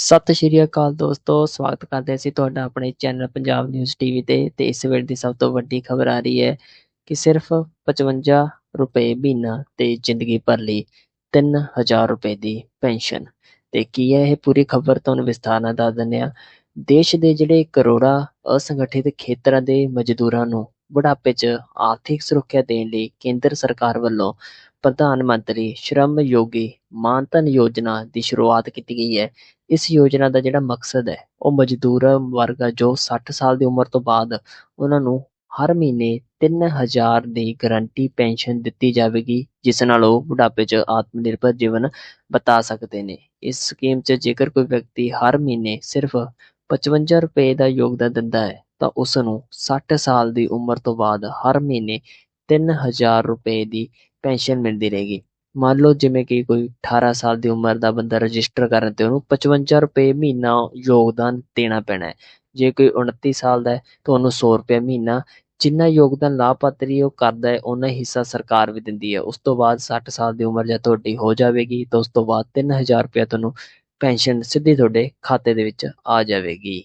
ਸਤਿ ਸ਼੍ਰੀ ਅਕਾਲ ਦੋਸਤੋ, ਸਵਾਗਤ ਕਰਦੇ ਅਸੀਂ ਤੁਹਾਡਾ ਆਪਣੇ ਚੈਨਲ ਪੰਜਾਬ ਨਿਊਜ਼ ਟੀਵੀ ਤੇ ਤੇ ਇਸ ਵੇਲੇ ਦੀ ਸਭ ਤੋਂ ਵੱਡੀ ਖਬਰ ਆ ਰਹੀ ਹੈ ਕਿ ਸਿਰਫ 55 ਰੁਪਏ ਮਹੀਨਾ ਤੇ ਜ਼ਿੰਦਗੀ ਭਰ ਲਈ 3000 ਰੁਪਏ ਦੀ ਪੈਨਸ਼ਨ। ਤੇ ਕੀ ਹੈ ਇਹ ਪੂਰੀ ਖਬਰ ਤੁਹਾਨੂੰ ਵਿਸਥਾਰ ਨਾਲ ਦੱਸ ਦਿੰਦੇ ਹਾਂ। ਦੇਸ਼ ਦੇ ਜਿਹੜੇ ਕਰੋੜਾਂ ਅਸੰਗਠਿਤ ਖੇਤਰਾਂ ਦੇ ਮਜ਼ਦੂਰਾਂ ਨੂੰ ਬੁਢਾਪੇ 'ਚ ਆਰਥਿਕ ਸੁਰੱਖਿਆ ਦੇਣ ਲਈ ਕੇਂਦਰ ਸਰਕਾਰ ਵੱਲੋਂ ਪ੍ਰਧਾਨ ਮੰਤਰੀ ਸ਼ਰਮ ਯੋਗੀ ਮਾਨਧਨ ਯੋਜਨਾ ਦੀ ਸ਼ੁਰੂਆਤ ਕੀਤੀ ਗਈ ਹੈ। ਇਸ ਯੋਜਨਾ ਦਾ ਜਿਹੜਾ ਮਕਸਦ ਹੈ, ਉਹ ਮਜ਼ਦੂਰ ਵਰਗ ਆ ਜੋ 60 ਸਾਲ ਦੀ ਉਮਰ ਤੋਂ ਬਾਅਦ ਉਹਨਾਂ ਨੂੰ ਹਰ ਮਹੀਨੇ 3000 ਦੀ ਗਰੰਟੀ ਪੈਨਸ਼ਨ ਦਿੱਤੀ ਜਾਵੇਗੀ, ਜਿਸ ਨਾਲ ਉਹ ਬੁਢਾਪੇ 'ਚ ਆਤਮ ਨਿਰਭਰ ਜੀਵਨ ਬਿਤਾ ਸਕਦੇ ਨੇ। ਇਸ ਸਕੀਮ 'ਚ ਜੇਕਰ ਕੋਈ ਵਿਅਕਤੀ ਹਰ ਮਹੀਨੇ ਸਿਰਫ 55 ਰੁਪਏ ਦਾ ਯੋਗਦਾਨ ਦਿੰਦਾ ਹੈ, ਤਾਂ ਉਸ ਨੂੰ 60 ਸਾਲ ਦੀ ਉਮਰ ਤੋਂ ਬਾਅਦ ਹਰ ਮਹੀਨੇ 3000 ਰੁਪਏ ਦੀ ਪੈਨਸ਼ਨ ਮਿਲਦੀ ਰਹੇਗੀ। ਮੰਨ ਲਓ ਜਿਵੇਂ ਕਿ ਕੋਈ 18 ਸਾਲ ਦੀ ਉਮਰ ਦਾ ਬੰਦਾ ਰਜਿਸਟਰ ਕਰਨ ਤੇ ਉਹਨੂੰ 55 ਰੁਪਏ ਮਹੀਨਾ ਯੋਗਦਾਨ ਦੇਣਾ ਪੈਣਾ ਹੈ। ਜੇ ਕੋਈ 29 ਸਾਲ ਦਾ ਹੈ ਤਾਂ ਉਹਨੂੰ 100 ਰੁਪਏ ਮਹੀਨਾ, ਜਿੰਨਾ ਯੋਗਦਾਨ ਲਾਭਪਾਤਰੀ ਉਹ ਕਰਦਾ ਹੈ ਉਹਨਾਂ ਹਿੱਸਾ ਸਰਕਾਰ ਵੀ ਦਿੰਦੀ ਹੈ। ਉਸ ਤੋਂ ਬਾਅਦ 60 ਸਾਲ ਦੀ ਉਮਰ ਜਦ ਤੁਹਾਡੀ ਹੋ ਜਾਵੇਗੀ ਤਾਂ ਉਸ ਤੋਂ ਬਾਅਦ 3000 ਰੁਪਏ ਤੁਹਾਨੂੰ ਪੈਨਸ਼ਨ ਸਿੱਧੀ ਤੁਹਾਡੇ ਖਾਤੇ ਦੇ ਵਿੱਚ ਆ ਜਾਵੇਗੀ।